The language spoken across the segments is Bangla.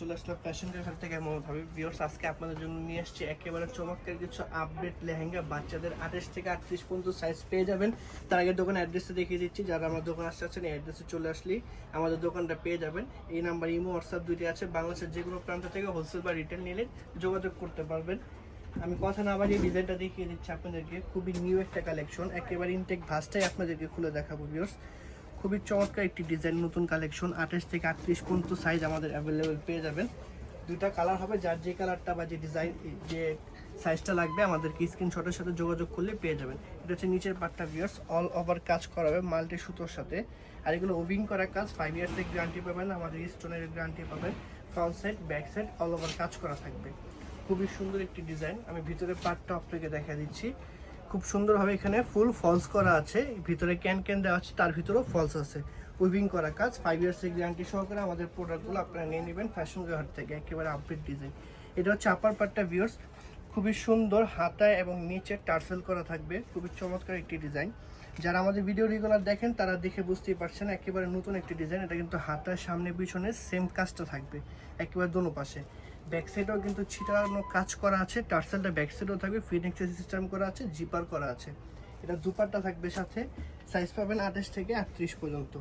চলে থেকে। ভাবে আজকে আপনাদের জন্য নিয়ে আসছি একেবারে চমৎকার কিছু আপডেট লেহেঙ্গা। বাচ্চাদের থেকে আটত্রিশ পর্যন্ত সাইজ পেয়ে যাবেন। তার আগে দেখিয়ে দিচ্ছি। যারা আমার দোকান আসতে অ্যাড্রেসে চলে আমাদের দোকানটা পেয়ে যাবেন। এই নাম্বার ইমো হোয়াটসঅ্যাপ আছে। বাংলাদেশের যে কোনো প্রান্ত থেকে হোলসেল বা রিটেল নিলে যোগাযোগ করতে পারবেন। আমি কথা না বাড়িয়ে ডিজাইনটা দেখিয়ে দিচ্ছি আপনাদেরকে। খুবই নিউ একটা কালেকশন একেবারে ইনটেক ভাসটাই আপনাদেরকে খুলে দেখাবো ভিউয়ার্স খুবই চমৎকার একটি ডিজাইন নতুন কালেকশন আঠাশ থেকে আটত্রিশ পর্যন্ত সাইজ আমাদের অ্যাভেলেবেল পেয়ে যাবেন। দুটা কালার হবে, যার যে কালারটা বা যে ডিজাইন যে সাইজটা লাগবে, আমাদেরকে স্ক্রিনশটের সাথে যোগাযোগ করলে পেয়ে যাবেন। এটা হচ্ছে নিচের পার্টটা ভিউয়ার্স অল ওভার কাজ করা হবে মাল্টি সুতোর সাথে। আর এগুলো ওভিং করা কাজ ফাইভ ইয়ার্সের গ্যারান্টি পাবেন, আমাদের স্টোনের গ্যারান্টি পাবেন। Front side back side all over কাজ করা থাকবে। খুবই সুন্দর একটি ডিজাইন আমি ভিতরে পার্টটা আপনাকে দেখা দিচ্ছি। খুব সুন্দরভাবে এখানে ফুল ফলস করা আছে। ভিতরে ক্যান ক্যান দেওয়া আছে, তার ভিতরেও ফলস আছে। উইভিং করা কাজ ফাইভ ইয়ার্সের গ্যারান্টি সহকারে আমাদের প্রোডাক্টগুলো আপনারা নিয়ে নেবেন ফ্যাশন ঘাট থেকে, একেবারে আপডেট ডিজাইন এটা হচ্ছে আপার পার্টটা ভিউর্স খুবই সুন্দর হাতায় এবং নিচে টার্সেল করা থাকবে, খুবই চমৎকার একটি ডিজাইন যারা আমাদের ভিডিও রেগুলার দেখেন, তারা দেখে বুঝতেই পারছেন একেবারে নতুন একটি ডিজাইন এটা কিন্তু হাতায় সামনে পিছনে সেম কাজটা থাকবে, একেবারে দোনো পাশে। ব্যাক সাইডেও কিন্তু ছিটানো কাজ করা আছে টার্সেলটা ব্যাক সাইডেও থাকবে ফিনিক্সের সিস্টেম করা আছে জিপার করা আছে। এটা দুপাট্টা থাকবে সাথে সাইজ পাবেন আঠাশ থেকে আটত্রিশ পর্যন্ত।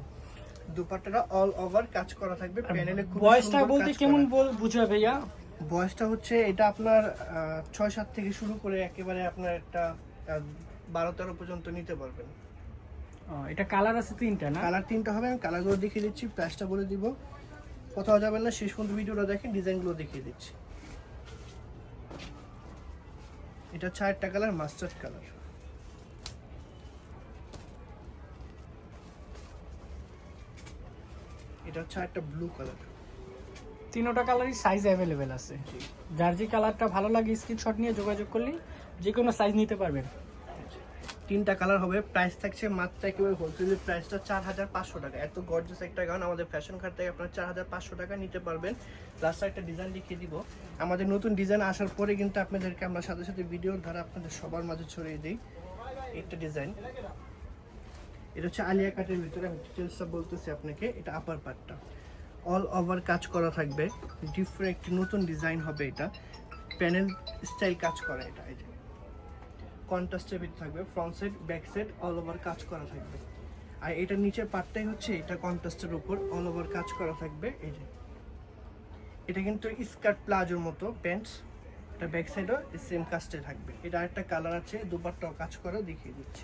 দুপাট্টাটা অল ওভার কাজ করা থাকবে প্যানেলে খুব বয়সটা বলতে কেমন বল- বুঝবে ভাইয়া? বয়সটা হচ্ছে এটা আপনার ছয় সাত থেকে শুরু করে একেবারে আপনার একটা বারো তেরো পর্যন্ত নিতে পারবেন। এটা কালার আছে তিনটা না? কালার তিনটা হবে আমি কালারগুলো দেখিয়ে দিচ্ছি প্রাইসটা বলে দিব। কোথাও যাবেন না শেষ পর্যন্ত ভিডিওটা দেখেন ডিজাইনগুলো দেখিয়ে দিচ্ছি। এটা হচ্ছে আরেকটা কালার মাস্টার্ড কালার। এটা হচ্ছে একটা ব্লু কালার তিনোটা কালারই সাইজ অ্যাভেলেবেল আছে। যার যে কালারটা ভালো লাগে স্ক্রিনশট নিয়ে যোগাযোগ করলে যে কোনো সাইজ নিতে পারবেন। তিনটা কালার হবে। প্রাইস থাকছে মাত্র একেবারে হোলসেলের প্রাইসটা চার হাজার পাঁচশো টাকা। এত গর্জেস একটা গান আমাদের ফ্যাশন কার্ড থেকে আপনারা চার হাজার পাঁচশো টাকা নিতে পারবেন। প্লাস একটা ডিজাইন লিখে দিব। আমাদের নতুন ডিজাইন আসার পরে কিন্তু আপনাদেরকে আমরা সাথে সাথে ভিডিওর ধারা আপনাদের সবার মাঝে ছড়িয়ে দিই। একটা ডিজাইন এটা হচ্ছে আলিয়া কাটের ভিতরে আমি ডিটেলসটা বলতেছি আপনাকে। এটা আপার পার্টটা অল ওভার কাজ করা থাকবে। ডিফারেন্ট নতুন ডিজাইন হবে এটা। প্যানেল স্টাইল কাজ করা এটা। এই যে। কন্ট্রাস্টের ভিতরে থাকবে front side back side all over কাজ করা থাকবে। আর এটার নিচের পার্টটাই হচ্ছে এটা কন্ট্রাস্টের উপর অল ওভার কাজ করা থাকবে, এই যে। এটা কিন্তু স্কার্ট প্লাজোর মতো প্যান্টস এটা ব্যাক সাইডও সেম কাজটাই থাকবে। এটা আরেকটা কালার আছে দুপারটাও কাজ করে, দেখিয়ে দিচ্ছি।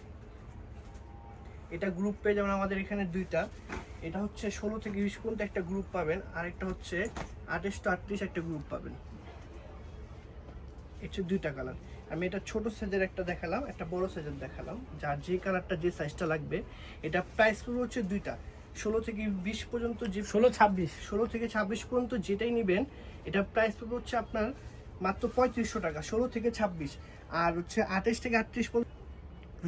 এটা গ্রুপ পেয়ে যেমন আমাদের এখানে দুইটা, এটা হচ্ছে ষোলো থেকে বিশ পর্যন্ত একটা গ্রুপ পাবেন আর একটা হচ্ছে আঠাশ তো আটত্রিশ একটা গ্রুপ পাবেন। হচ্ছে দুইটা কালার আমি এটা ছোট সাইজের একটা দেখালাম একটা বড় সাইজের দেখালাম যার যে কালারটা যে সাইজটা লাগবে এটা প্রাইস পুরো হচ্ছে দুইটা। ষোলো থেকে বিশ পর্যন্ত যে ষোলো ছাব্বিশ। ষোলো থেকে ছাব্বিশ পর্যন্ত যেটাই নেবেন এটা প্রাইস পড়বে হচ্ছে আপনার মাত্র পঁয়ত্রিশশো টাকা ষোলো থেকে ছাব্বিশ। আর হচ্ছে আঠাশ থেকে আটত্রিশ পর্যন্ত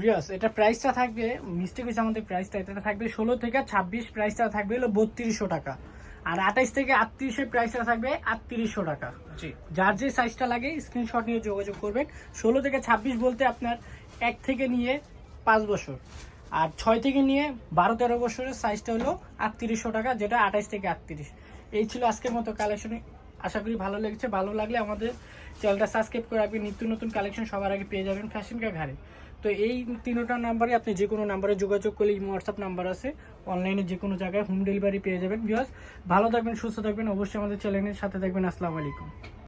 রিয়াস এটা প্রাইসটা থাকবে মিস্টেক হয়েছে আমাদের প্রাইসটা এটা থাকবে ষোলো থেকে ছাব্বিশ প্রাইসটা থাকবে হলো বত্রিশশো টাকা। আর আঠাইশ থেকে আটত্রিশের প্রাইসটা থাকবে আটত্রিশশো টাকা। জি। যার যে সাইজটা লাগে স্ক্রিনশট নিয়ে যোগাযোগ করবেন। ষোলো থেকে ছাব্বিশ বলতে আপনার এক থেকে নিয়ে পাঁচ বছর। আর ছয় থেকে নিয়ে বারো তেরো বছরের সাইজটা হলো আটত্রিশশো টাকা যেটা আঠাইশ থেকে আটত্রিশ। এই ছিল আজকের মতো কালেকশনে আশা করি ভালো লেগেছে। ভালো লাগলে আমাদের চ্যানেলটা সাবস্ক্রাইব করে রাখবেন। নিত্য নতুন কালেকশন সবার আগে পেয়ে যাবেন ফ্যাশন কা ঘাড়ে। তো এই তিনোটা নাম্বারে আপনি যে কোনো নাম্বারে যোগাযোগ করলে হোয়াটসঅ্যাপ নাম্বার আছে। অনলাইনে যে কোনো জায়গায় হোম ডেলিভারি পেয়ে যাবেন। বিকজ ভালো থাকবেন, সুস্থ থাকবেন। অবশ্যই আমাদের চ্যানেলের সাথে থাকবেন। আসসালামু আলাইকুম।